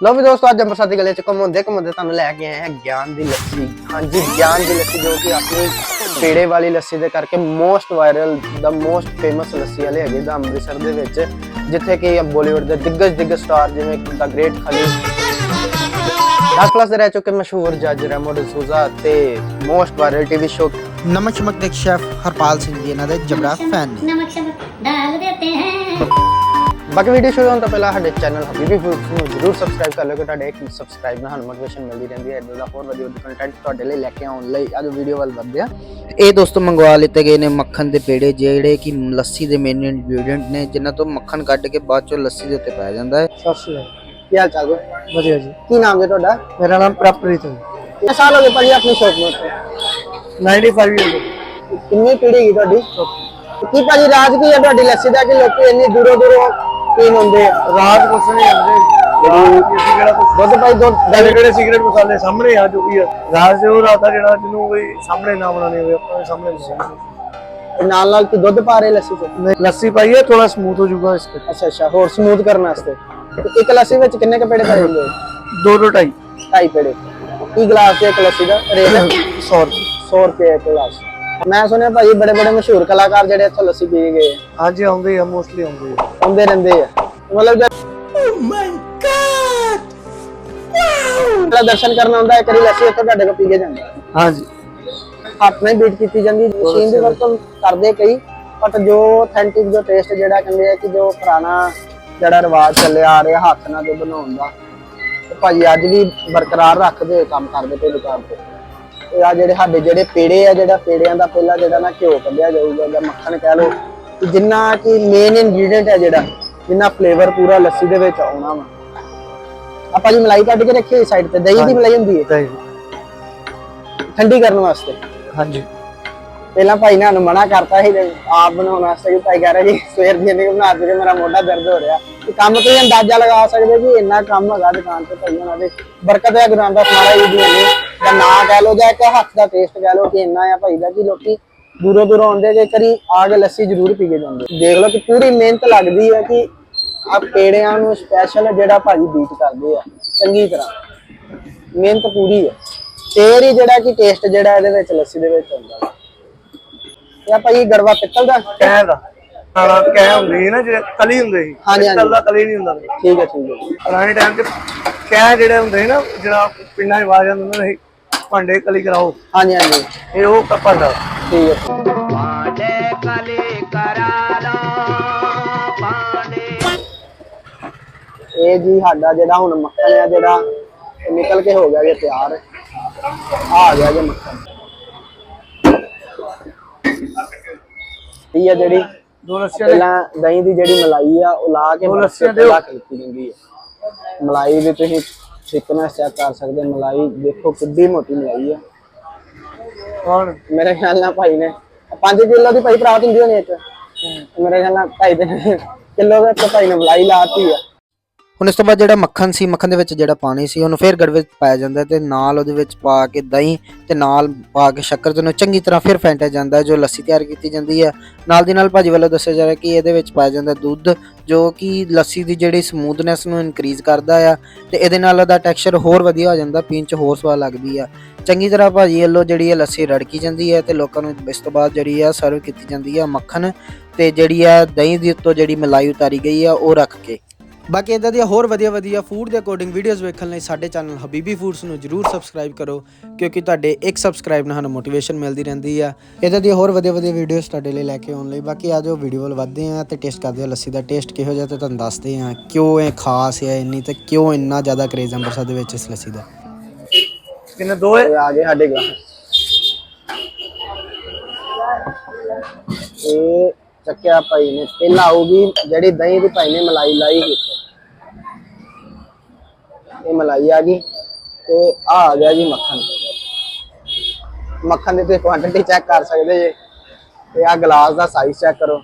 ਲਓ ਵੀ ਦੋਸਤੋ ਅੱਜ ਅੰਮ੍ਰਿਤਸਰ ਦੀ ਗਲੀ ਚ ਘੁੰਮਦੇ ਘੁੰਮਦੇ ਤੁਹਾਨੂੰ ਲੈ ਕੇ ਆਏ ਹਾਂ ਗਿਆਨ ਦੀ ਲੱਸੀ। ਹਾਂਜੀ ਗਿਆਨ ਦੀ ਲੱਸੀ ਜੋ ਕਿ ਆਪਣੀ ਪੇੜੇ ਵਾਲੀ ਲੱਸੀ ਦੇ ਕਰਕੇ ਮੋਸਟ ਵਾਇਰਲ ਦਾ ਮੋਸਟ ਫੇਮਸ ਲੱਸੀ ਵਾਲੇ ਹੈਗੇ ਦਾ ਅੰਮ੍ਰਿਤਸਰ ਦੇ ਵਿੱਚ ਜਿੱਥੇ ਕਿ ਬਾਲੀਵੁੱਡ ਦੇ ਦਿੱਗਜ ਦਿੱਗਜ ਸਟਾਰ ਜਿਵੇਂ ਦਾ ਗ੍ਰੇਟ ਖਲੀਫ ਦਸ ਪਲੱਸ ਦੇ ਰਹਿ ਚੁੱਕੇ ਮਸ਼ਹੂਰ ਜੱਜ ਰੈਮੋ ਡਿਸੂਜ਼ਾ ਤੇ ਮੋਸਟ ਵਾਇਰਲ ਟੀਵੀ ਸ਼ੋਅ ਨਮਕ ਸ਼ਮਕ ਦੇ ਸ਼ੈਫ ਹਰਪਾਲ ਸਿੰਘ ਜੀ ਇਹਨਾਂ ਦੇ ਜਬੜਾ ਫੈਨ ਨਮਕ ਸ਼ਮਕ ਡਾਲ ਦੇਤੇ ਹੈ। ਬਾਕੀ ਵੀਡੀਓ ਸ਼ੁਰੂ ਹੋਣ ਤੋਂ ਪਹਿਲਾਂ ਸਾਡੇ ਚੈਨਲ ਹਬੀਬੀ ਫੂਡਸ ਨੂੰ ਜਰੂਰ ਸਬਸਕ੍ਰਾਈਬ ਕਰ ਲਿਓ ਕਿ ਤੁਹਾਡੇ ਇੱਕ ਸਬਸਕ੍ਰਾਈਬ ਨਾਲ ਸਾਨੂੰ ਮੋਟੀਵੇਸ਼ਨ ਮਿਲਦੀ ਰਹਿੰਦੀ ਹੈ। ਇਦਾਂ ਦਾ ਹੋਰ ਵਧੀਆ ਕੰਟੈਂਟ ਤੁਹਾਡੇ ਲਈ ਲੈ ਕੇ ਆਉਣ ਲਈ ਅੱਜ ਵੀਡੀਓ ਵੱਲ ਵਧਦੇ ਹਾਂ। ਇਹ ਦੋਸਤੋ ਮੰਗਵਾ ਲਿੱਤੇ ਗਏ ਨੇ ਮੱਖਣ ਦੇ ਪੇੜੇ ਜਿਹੜੇ ਕਿ ਲੱਸੀ ਦੇ ਮੇਨ ਇੰਗਰੀਡੀਐਂਟ ਨੇ ਜਿਨ੍ਹਾਂ ਤੋਂ ਮੱਖਣ ਕੱਢ ਕੇ ਬਾਅਦ ਚੋਂ ਲੱਸੀ ਦੇ ਉੱਤੇ ਪਾਇਆ ਜਾਂਦਾ ਹੈ। ਸਤਿ ਸ਼੍ਰੀ ਅਕਾਲ। ਕੀ ਹਾਲ ਚਾਲ ਹੈ ਵਧੀਆ ਜੀ। ਕੀ ਨਾਮ ਹੈ ਤੁਹਾਡਾ? ਮੇਰਾ ਨਾਮ ਪ੍ਰਪ੍ਰੀਤ ਹੈ ਕਿੰਨੇ ਸਾਲ ਹੋ ਗਏ ਭਾਜੀ ਆਪਣੀ ਸ਼ੌਪ ਨੂੰ 95 ਇਅਰ ਕਿੰਨੀ ਪੀੜ੍ਹੀ ਗਈ ਤੁਹਾਡੀ? ਕੀ ਭਾਜੀ ਰਾਜ ਕੀ ਹੈ ਤੁਹਾਡੀ ਲੱਸੀ ਦਾ ਕਿ ਲੋਕੀ ਇੰਨੀ ਦੂਰੋਂ ਦੂਰੋਂ ਆਉਂਦੇ ਆ। ਰਾਤ ਕੁਛ ਨਹੀਂ ਆਉਂਦੇ ਅਸੀਂ ਕਿਹੜਾ ਕੁਛ ਦੁੱਧ ਭਾਈ ਦੁੱਧ ਜਿਹੜੇ ਕਿਹੜੇ ਸਿਗਰਟ ਮਸਾਲੇ ਸਾਹਮਣੇ ਆ ਜੋ ਵੀ ਆ। ਰਾਤ ਜੋ ਰਾਤ ਆ ਜਿਹੜਾ ਜਿਹਨੂੰ ਕੋਈ ਸਾਹਮਣੇ ਨਾ ਬਣਾਣੇ ਹੋਵੇ ਆਪਾਂ ਦੇ ਸਾਹਮਣੇ ਬਣਾਉਣੇ। ਨਾਲ ਨਾਲ ਕੀ ਦੁੱਧ ਪਾ ਰਹੇ ਲੱਸੀ ਚ? ਲੱਸੀ ਪਾਈਏ ਥੋੜਾ ਸਮੂਥ ਹੋ ਜਾਊਗਾ ਇਸ ਕਰਕੇ। ਅੱਛਾ ਅੱਛਾ ਹੋਰ ਸਮੂਥ ਕਰਨ ਵਾਸਤੇ। ਤੇ ਇੱਕ ਲੱਸੀ ਵਿੱਚ ਕਿੰਨੇ ਕ ਪੇੜੇ ਪੈ ਜਾਂਦੇ ਦੋ ਦੋ ਢਾਈ। ਢਾਈ ਪੇੜੇ। ਕੀ ਗਲਾਸ ਤੇ ਇੱਕ ਲੱਸੀ ਦਾ? ਰੇਟ? 100 ਰੁਪਏ। 100 ਰੁਪਏ ਇੱਕ ਗਲਾਸ। ਮੈਂ ਸੁਣਿਆ ਭਾਜੀ ਬੜੇ ਬੜੇ ਮਸ਼ਹੂਰ ਕਲਾਕਾਰ ਜਿਹੜੇ ਇੱਥੋਂ ਲੱਸੀ ਪੀ ਗਏ। ਆ, ਹਾਂਜੀ ਆਉਂਦੇ ਆ ਮੋਸਟਲੀ ਆਉਂਦੇ ਆ। ਆਉਂਦੇ ਰਹਿੰਦੇ ਆ। ਮਤਲਬ ਜਦ ਜਿਹੜਾ ਦਰਸ਼ਨ ਕਰਨ ਆਉਂਦਾ ਇੱਕ ਵਾਰੀ ਲੱਸੀ ਇੱਥੋਂ ਤੁਹਾਡੇ ਕੋਲ ਪੀ ਕੇ ਜਾਂਦਾ। ਹਾਂਜੀ। ਹੱਥ ਨਾਲ ਬੀਟ ਕੀਤੀ ਜਾਂਦੀ ਮਸ਼ੀਨ ਦੀ ਵਰਤੋਂ ਕਰਦੇ ਕਈ ਬਟ ਜੋ ਅਥੈਂਟਿਕ ਜੋ ਟੇਸਟ ਜਿਹੜਾ ਕਹਿੰਦੇ ਆ ਕਿ ਜੋ ਪੁਰਾਣਾ ਜਿਹੜਾ ਰਿਵਾਜ ਚੱਲਿਆ ਆ ਰਿਹਾ ਹੱਥ ਨਾਲ ਜੋ ਬਣਾਉਣ ਦਾ ਤੇ ਭਾਜੀ ਅੱਜ ਵੀ ਬਰਕਰਾਰ ਰੱਖਦੇ ਹੋਏ ਕੰਮ ਕਰਦੇ ਪਏ ਦੁਕਾਨ ਤੇ। ਆ ਜਿਹੜੇ ਸਾਡੇ ਜਿਹੜੇ ਪੇੜੇ ਆ ਜਿਹੜਾ ਪੇੜਿਆਂ ਦਾ ਪਹਿਲਾਂ ਜਿਹੜਾ ਨਾ ਘਿਓ ਕੱਢਿਆ ਜਾਊਗਾ ਜਾਂ ਮੱਖਣ ਕਹਿ ਲਓ ਕਿ ਜਿੰਨਾ ਕਿ ਮੇਨ ਇੰਗਰੀਡੀਐਂਟ ਹੈ ਜਿਹੜਾ ਜਿੰਨਾ ਫਲੇਵਰ ਪੂਰਾ ਲੱਸੀ ਦੇ ਵਿੱਚ ਆਉਣਾ ਵਾ। ਆਪਾਂ ਜੀ ਮਲਾਈ ਕੱਢ ਕੇ ਰੱਖੀ ਹੋਈ ਸਾਈਡ ਤੇ ਦਹੀਂ ਦੀ ਮਲਾਈ ਹੁੰਦੀ ਹੈ। ਠੰਡੀ ਕਰਨ ਵਾਸਤੇ। ਹਾਂਜੀ। ਪਹਿਲਾਂ ਭਾਈ ਨੇ ਸਾਨੂੰ ਮਨਾ ਕਰਤਾ ਸੀ ਆਪ ਬਣਾਉਣ ਵਾਸਤੇ ਕਿ ਭਾਈ ਕਹਿ ਰਿਹਾ ਜੀ ਸਵੇਰ ਦੀ ਨਹੀਂ ਬਣਾ ਕੇ ਮੇਰਾ ਮੋਢਾ ਦਰਦ ਹੋ ਰਿਹਾ। ਤੇ ਕੰਮ ਤੋਂ ਹੀ ਅੰਦਾਜ਼ਾ ਲਗਾ ਸਕਦੇ ਜੀ ਇੰਨਾ ਕੰਮ ਹੈਗਾ ਦੁਕਾਨ ਤੇ ਭਾਈ ਉਹਨਾਂ ਦੇ। ਬਰਕਤ ਹੈ ਗੁਰੂ ਰਾਮਦਾਸ ਮਹਾਰਾਜ ਜੀ ਦੀ ਨੇ ਦਾ ਨਾਂ ਕਹਿ ਲੋ ਜਾਂ ਇੱਕ ਹੱਥ ਦਾ ਟੇਸਟ ਕਹਿ ਲੋ ਕਿ ਇੰਨਾ ਆ ਭਾਈ ਦਾ ਕਿ ਲੋਕੀ ਦੂਰੋਂ ਦੂਰੋਂ ਆਉਂਦੇ ਜੇ ਕਰੀ ਆ ਕੇ ਲੱਸੀ ਜ਼ਰੂਰ ਪੀ ਕੇ ਜਾਂਦੇ ਦੇਖ ਲਓ ਕਿ ਪੂਰੀ ਮਿਹਨਤ ਲੱਗਦੀ ਹੈ ਕਿ ਆ ਪੇੜਿਆਂ ਨੂੰ ਸਪੈਸ਼ਲ ਜਿਹੜਾ ਭਾਜੀ ਬੀਟ ਕਰਦੇ ਆ ਚੰਗੀ ਤਰ੍ਹਾਂ। ਮਿਹਨਤ ਪੂਰੀ ਹੈ ਫੇਰ ਹੀ ਜਿਹੜਾ ਕਿ ਟੇਸਟ ਜਿਹੜਾ ਇਹਦੇ ਵਿੱਚ ਲੱਸੀ ਦੇ ਵਿੱਚ ਆਉਂਦਾ ਇਹ ਆ ਭਾਈ ਗੜਵਾ ਪਿੱਤਲ ਦਾ? ਕਹਿ ਦਾ। ਨਾਲਾ ਕਹਿ ਹੁੰਦੀ ਸੀ ਨਾ ਜਿਹੜੇ ਕਲੀ ਹੁੰਦੇ ਸੀ। ਪਿੱਤਲ ਦਾ ਕਲੀ ਨਹੀਂ ਹੁੰਦਾ। ਠੀਕ ਹੈ ਠੀਕ ਹੈ ਪੁਰਾਣੇ ਟਾਈਮ ਤੇ ਕਹਿ ਜਿਹੜੇ ਹੁੰਦੇ ਸੀ ਨਾ ਜਿਹੜਾ ਪਿੰਡਾਂ 'ਚ ਆਵਾਜ਼ ਆਉਂਦੇ ਹੁੰਦੇ ਸੀ ਭਾਂਡੇ ਕਲੀ ਕਰਾਓ। ਹਾਂਜੀ ਹਾਂਜੀ। ਇਹ ਉਹ ਕੱਪੜ ਦਾ। ਠੀਕ ਹੈ। ਇਹ ਜੀ ਸਾਡਾ ਜਿਹੜਾ ਹੁਣ ਮੱਖਣ ਆ ਜਿਹੜਾ ਨਿਕਲ ਕੇ ਹੋ ਗਿਆ ਜੇ ਤਿਆਰ ਆ ਆ ਗਿਆ ਜੇ ਮੱਖਣ। ਇਹ ਜਿਹੜੀ ਦੋ ਲੱਸੀਆਂ ਦੇ ਪਹਿਲਾਂ ਦਹੀਂ ਦੀ ਜਿਹੜੀ ਮਲਾਈ ਆ ਉਹ ਲਾ ਕੇ ਬਰਫ਼ ਲੱਸੀਆਂ ਜਾਂਦੀ ਹੈ। ਮਲਾਈ ਵੀ ਤੁਸੀਂ ਥਿਕਨੈਸ ਚੈੱਕ ਕਰ ਸਕਦੇ। ਮਲਾਈ ਦੇਖੋ ਕਿੱਡੀ ਮੋਟੀ ਮਲਾਈ ਆ। ਕੌਣ? ਮੇਰੇ ਖਿਆਲ ਨਾਲ ਭਾਈ ਨੇ। 5 ਕਿਲੋ ਦੀ ਭਾਈ ਪ੍ਰਾਪਤ ਹੁੰਦੀ ਹੋਣੀ ਇੱਕ। ਮੇਰੇ ਖਿਆਲ ਨਾਲ ਢਾਈ ਤਿੰਨ ਕਿਲੋ ਦਾ ਭਾਈ ਨੇ ਮਲਾਈ ਲਾਤੀ ਆ। ਹੁਣ ਇਸ ਤੋਂ ਬਾਅਦ ਜਿਹੜਾ ਮੱਖਣ ਸੀ, ਮੱਖਣ ਦੇ ਵਿੱਚ ਜਿਹੜਾ ਪਾਣੀ ਸੀ, ਉਹਨੂੰ ਫਿਰ ਗੜਵੇ 'ਚ ਪਾਇਆ ਜਾਂਦਾ ਹੈ ਤੇ ਨਾਲ ਉਹਦੇ ਵਿੱਚ ਪਾ ਕੇ ਦਹੀਂ ਤੇ ਨਾਲ ਪਾ ਕੇ ਸ਼ੱਕਰ ਤੇ ਉਹਨੂੰ ਚੰਗੀ ਤਰ੍ਹਾਂ ਫਿਰ ਫੈਂਟਿਆ ਜਾਂਦਾ ਜੋ ਲੱਸੀ ਤਿਆਰ ਕੀਤੀ ਜਾਂਦੀ ਹੈ। ਨਾਲ ਦੀ ਨਾਲ ਭਾਜੀ ਵੱਲੋਂ ਦੱਸਿਆ ਜਾ ਰਿਹਾ ਕਿ ਇਹਦੇ ਵਿੱਚ ਪਾਇਆ ਜਾਂਦਾ ਦੁੱਧ, ਜੋ ਕਿ ਲੱਸੀ ਦੀ ਜਿਹੜੀ ਸਮੂਥਨੈਸ ਨੂੰ ਇਨਕਰੀਜ਼ ਕਰਦਾ ਆ ਤੇ ਇਹਦੇ ਨਾਲ ਉਹਦਾ ਟੈਕਸਚਰ ਹੋਰ ਵਧੀਆ ਹੋ ਜਾਂਦਾ, ਪੀਣ 'ਚ ਹੋਰ ਸਵਾਦ ਲੱਗਦੀ ਆ। ਚੰਗੀ ਤਰ੍ਹਾਂ ਭਾਜੀ ਵੱਲੋਂ ਜਿਹੜੀ ਹੈ ਲੱਸੀ ਰੜਕੀ ਜਾਂਦੀ ਹੈ ਤੇ ਲੋਕਾਂ ਨੂੰ ਇਸ ਤੋਂ ਬਾਅਦ ਜਿਹੜੀ ਆ ਸਰਵ ਕੀਤੀ ਜਾਂਦੀ ਆ ਮੱਖਣ ਤੇ ਜਿਹੜੀ ਆ ਦਹੀਂ ਦੀ ਉੱਤੋਂ ਜਿਹੜੀ ਮਲਾਈ ਉਤਾਰੀ ਗਈ ਆ, ਉਹ ਰੱਖ ਕੇ। ਬਾਕੀ ਇਦਾਂ ਦੀਆਂ ਹੋਰ ਵਧੀਆ ਵਧੀਆ ਫੂਡ ਦੇ ਅਕੋਰਡਿੰਗ ਵੀਡੀਓਜ਼ ਵੇਖਣ ਲਈ ਸਾਡੇ ਚੈਨਲ ਹਬੀਬੀ ਫੂਡਸ ਨੂੰ ਜਰੂਰ ਸਬਸਕ੍ਰਾਈਬ ਕਰੋ ਕਿਉਂਕਿ ਤੁਹਾਡੇ ਇੱਕ ਸਬਸਕ੍ਰਾਈਬ ਨਾਲ ਸਾਨੂੰ ਮੋਟੀਵੇਸ਼ਨ ਮਿਲਦੀ ਰਹਿੰਦੀ ਆ। ਇਦਾਂ ਦੀਆਂ ਹੋਰ ਵਧੀਆ ਵਧੀਆ ਵੀਡੀਓਜ਼ ਤੁਹਾਡੇ ਲਈ ਲੈ ਕੇ ਆਉਣ ਲਈ। ਬਾਕੀ ਆਜੋ ਵੀਡੀਓ ਵੱਲ ਵਧਦੇ ਆ ਤੇ ਟੇਸਟ ਕਰਦੇ ਆ ਲੱਸੀ ਦਾ ਟੇਸਟ ਕਿਹੋ ਜਿਹਾ ਤੇ ਤੁਹਾਨੂੰ ਦੱਸਦੇ ਆ ਕਿਉਂ ਇਹ ਖਾਸ ਹੈ ਇੰਨੀ ਤੇ ਕਿਉਂ ਇੰਨਾ ਜ਼ਿਆਦਾ ਕਰੇਜ਼ ਅੰਮ੍ਰਿਤਸਰ ਦੇ ਵਿੱਚ ਇਸ ਲੱਸੀ ਦਾ। ਕਿੰਨੇ ਦੋ ਹੈ? ਆ ਗਏ ਸਾਡੇ ਗਲਾਸ ਇਹ ਚੱਕਿਆ ਭਾਈ ਨੇ ਪਹਿਲਾਂ ਆਊਗੀ ਜਿਹੜੀ ਦਹੀਂ ਦੀ ਭਾਈ ਨੇ ਮਲਾਈ ਲਾਈ ਸੀ। ਇਹ ਮਲਾਈ ਆ ਗਈ ਤੇ ਆ ਆ ਗਿਆ ਜੀ ਮੱਖਣ। ਮੱਖਣ ਦੀ ਤੁਸੀਂ ਕੁਆਂਟੀਟੀ ਚੈੱਕ ਕਰ ਸਕਦੇ ਜੇ। ਤੇ ਆ ਗਲਾਸ ਦਾ ਸਾਈਜ਼ ਚੈੱਕ ਕਰੋ।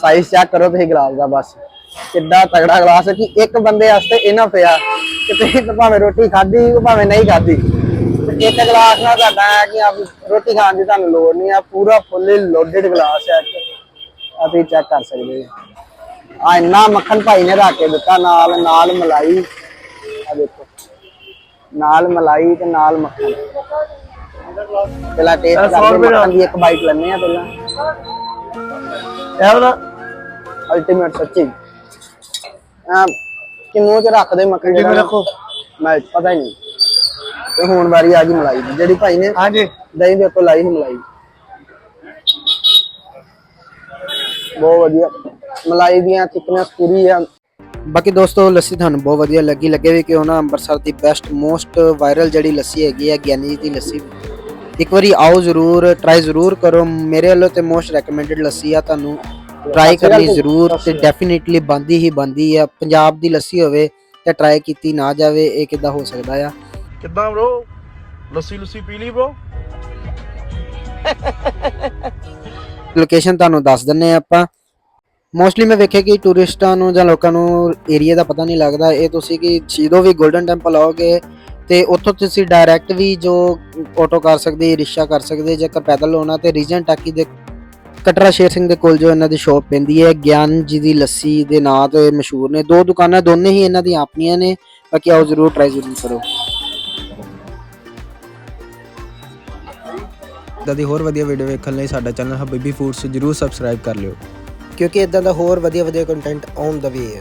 ਸਾਈਜ਼ ਚੈੱਕ ਕਰੋ ਤੁਸੀਂ ਗਲਾਸ ਦਾ ਬਸ। ਕਿੱਡਾ ਤਗੜਾ ਗਲਾਸ ਹੈ ਕਿ ਇੱਕ ਬੰਦੇ ਵਾਸਤੇ ਇਹਨਾਂ ਪਿਆ ਕਿ ਤੁਸੀਂ ਭਾਵੇਂ ਰੋਟੀ ਖਾਧੀ ਭਾਵੇਂ ਨਹੀਂ ਖਾਧੀ। ਇੱਕ ਗਲਾਸ ਨਾਲ ਤੁਹਾਡਾ ਹੈ ਕਿ ਆਪ ਰੋਟੀ ਖਾਣ ਦੀ ਤੁਹਾਨੂੰ ਲੋੜ ਨਹੀਂ ਆ, ਪੂਰਾ ਫੁੱਲੀ ਲੋਡਡ ਗਲਾਸ ਹੈ ਅਸੀਂ ਚੈੱਕ ਕਰ ਸਕਦੇ ਹੋ ਆ ਇੰਨਾ ਮੱਖਣ ਭਾਈ ਨੇ ਰੱਖ ਕੇ ਦਿੱਤਾ, ਨਾਲ ਨਾਲ ਮਲਾਈ। ਨਾਲ ਮਲਾਈ ਤੇ ਨਾਲ ਮੱਖਣ। ਪਹਿਲਾਂ ਟੇਸਟ ਕਰਦੇ। ਮੱਖਣ ਦੀ। ਇੱਕ ਬਾਈਟ ਲੈਣੇ ਆ ਪਹਿਲਾਂ। ਇਹ ਵਾਲਾ ਅਲਟੀਮੇਟ ਸੱਚੀ। ਆ ਕਿ ਮੂੰਹ ਚ ਰੱਖਦੇ ਮੱਖਣ ਜਿਹੜਾ ਰੱਖੋ। ਮੈਂ ਪਤਾ ਹੀ ਨਹੀਂ। ਤੇ ਹੁਣ ਵਾਰੀ ਆ ਗਈ ਮਲਾਈ ਦੀ। ਜਿਹੜੀ ਭਾਈ ਨੇ ਹਾਂਜੀ। ਦਹੀਂ ਦੇ ਉੱਤੇ ਲਾਈ ਸੀ ਮਲਾਈ। ਬਹੁਤ ਵਧੀਆ। ਮਲਾਈ ਦੀਆਂ ਥਿਕਨੈਸ ਪੂਰੀ ਆ। ਬਾਕੀ ਦੋਸਤੋ ਲੱਸੀ ਤੁਹਾਨੂੰ ਬਹੁਤ ਵਧੀਆ ਲੱਗੀ। ਲੱਗੇ ਵੀ ਕਿ ਉਹਨਾਂ ਅੰਮ੍ਰਿਤਸਰ ਦੀ ਬੈਸਟ ਮੋਸਟ ਵਾਇਰਲ ਜਿਹੜੀ ਲੱਸੀ ਹੈਗੀ ਹੈ ਗਿਆਨੀ ਜੀ ਦੀ ਲੱਸੀ। ਇੱਕ ਵਾਰੀ ਆਓ ਜ਼ਰੂਰ ਟਰਾਈ ਜ਼ਰੂਰ ਕਰੋ। ਮੇਰੇ ਵੱਲੋਂ ਤੇ ਮੋਸਟ ਰეკਮੈਂਡਡ ਲੱਸੀ ਆ ਤੁਹਾਨੂੰ ਟਰਾਈ ਕਰਨੀ। ਜ਼ਰੂਰ ਤੇ। ਡੈਫੀਨਿਟਲੀ ਬੰਦੀ ਹੀ ਬੰਦੀ ਆ। ਪੰਜਾਬ ਦੀ ਲੱਸੀ ਹੋਵੇ ਤੇ ਟਰਾਈ ਕੀਤੀ ਨਾ ਜਾਵੇ ਇਹ ਕਿੱਦਾਂ ਹੋ ਸਕਦਾ ਆ? ਕਿੱਦਾਂ bro? ਲੱਸੀ ਲੁੱਸੀ ਪੀ ਲਈ bro? ਲੋਕੇਸ਼ਨ ਤੁਹਾਨੂੰ ਦੱਸ ਦਿੰਨੇ ਆਪਾਂ। ਮੋਸਟਲੀ ਮੈਂ ਵੇਖਿਆ ਕਿ ਟੂਰਿਸਟਾਂ ਨੂੰ ਜਾਂ ਲੋਕਾਂ ਨੂੰ ਏਰੀਆ ਦਾ ਪਤਾ ਨਹੀਂ ਲੱਗਦਾ। ਇਹ ਤੁਸੀਂ ਕਿ ਜਦੋਂ ਵੀ 골ਡਨ ਟੈਂਪਲ ਆਓਗੇ ਤੇ ਉੱਥੋਂ ਤੁਸੀਂ ਡਾਇਰੈਕਟ ਵੀ ਜੋ ਆਟੋ ਕਰ ਸਕਦੇ, ਰਿਕਸ਼ਾ ਕਰ ਸਕਦੇ ਜੇਕਰ ਪੈਦਲ ਹੋਣਾ ਤੇ ਰੀਜਨ ਟਾਕੀ ਦੇ ਕਟਰਾ ਸ਼ੇਰ ਸਿੰਘ ਦੇ ਕੋਲ ਜੋ ਇਹਨਾਂ ਦੀ ਸ਼ਾਪ ਪੈਂਦੀ ਹੈ, ਗਿਆਨ ਜੀ ਦੀ ਲੱਸੀ ਦੇ ਨਾਂ ਤੇ ਮਸ਼ਹੂਰ ਨੇ। ਦੋ ਦੁਕਾਨਾਂ ਦੋਨੇ ਹੀ ਇਹਨਾਂ ਦੀਆਂ ਆਪਣੀਆਂ ਨੇ। ਬਾਕੀ ਆਓ ਜ਼ਰੂਰ ਟਰਾਈ ਜ਼ਰੂਰ ਕਰੋ। ਇਦਾਂ ਦੀ ਹੋਰ ਵਧੀਆ ਵੀਡੀਓ ਵੇਖਣ ਲਈ ਸਾਡਾ ਚੈਨਲ ਹਬੀਬੀ ਫੂਡਸ ਜਰੂਰ ਸਬਸਕ੍ਰਾਈਬ ਕਰ ਲਿਓ। ਕਿਉਂਕਿ ਇਦਾਂ ਦਾ ਹੋਰ ਵਧੀਆ ਵਧੀਆ ਕੰਟੈਂਟ ਆਉਣ ਦਾ ਵੀ ਹੈ।